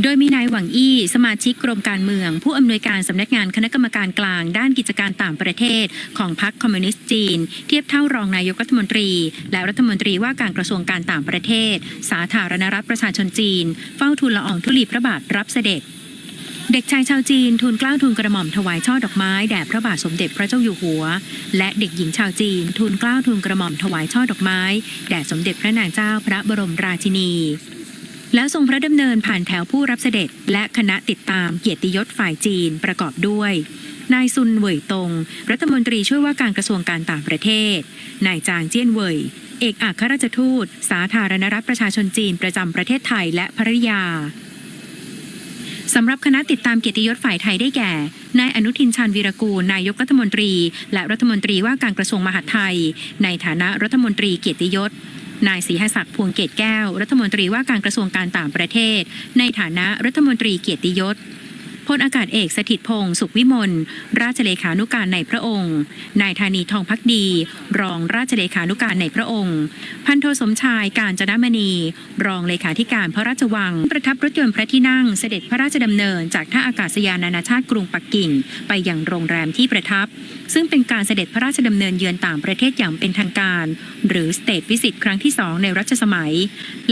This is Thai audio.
โดยมีนายหวังอี้ สมาชิกกรมการเมือง ผู้อำนวยการสำนักงานคณะกรรมการกลาง ด้านกิจการต่างประเทศ ของพรรคคอมมิวนิสต์จีน เทียบเท่ารองนายกรัฐมนตรี และรัฐมนตรีว่าการกระทรวงการต่างประเทศ สาธารณรัฐประชาชนจีน เฝ้าทูลละอองธุลีพระบาทรับเสด็จเด็กชายชาวจีนทูลเกล้าทูลกระหม่อมถวายช่อดอกไม้แด่พระบาทสมเด็จพระเจ้าอยู่หัว และเด็กหญิงชาวจีนทูลเกล้าทูลกระหม่อมถวายช่อดอกไม้แด่สมเด็จพระนางเจ้าพระบรมราชินี แล้วทรงพระดำเนินผ่านแถวผู้รับเสด็จ และคณะติดตามเกียรติยศฝ่ายจีนประกอบด้วย นายซุนเหวยตง รัฐมนตรีช่วยว่าการกระทรวงการต่างประเทศ นายจางเจี้ยนเหวยเอกอัครราชทูต สาธารณรัฐประชาชนจีนประจำประเทศไทยและภริยาสำหรับคณะติดตามเกียรติยศฝ่ายไทยได้แก่ นายอนุทินชาญวีรกูล นายกรัฐมนตรี และรัฐมนตรีว่าการกระทรวงมหาดไทย ในฐานะรัฐมนตรีเกียรติยศ นายศรีหศักดิ์พวงเกตแก้ว รัฐมนตรีว่าการกระทรวงการต่างประเทศ ในฐานะรัฐมนตรีเกียรติยศ ลอากาศเอกสถิตพงศ์สุขวิมลราชเลขานุการในพระองค์ นายธานีทองพักดี รองราชเลขานุการในพระองค์ พันโทสมชายการจนมณี รองเลขาธิการพระราชวัง ประทับรถยนต์พระที่นั่งเสด็จพระราชดำเนิน จากท่าอากาศยานนานาชาติกรุงปักกิ่ง ไปยังโรงแรมที่ประทับ ซึ่งเป็นการเสด็จพระราชดำเนินเยือนต่างประเทศอย่างเป็นทางการ หรือ State Visit ครั้งที่สองในรัชสมัย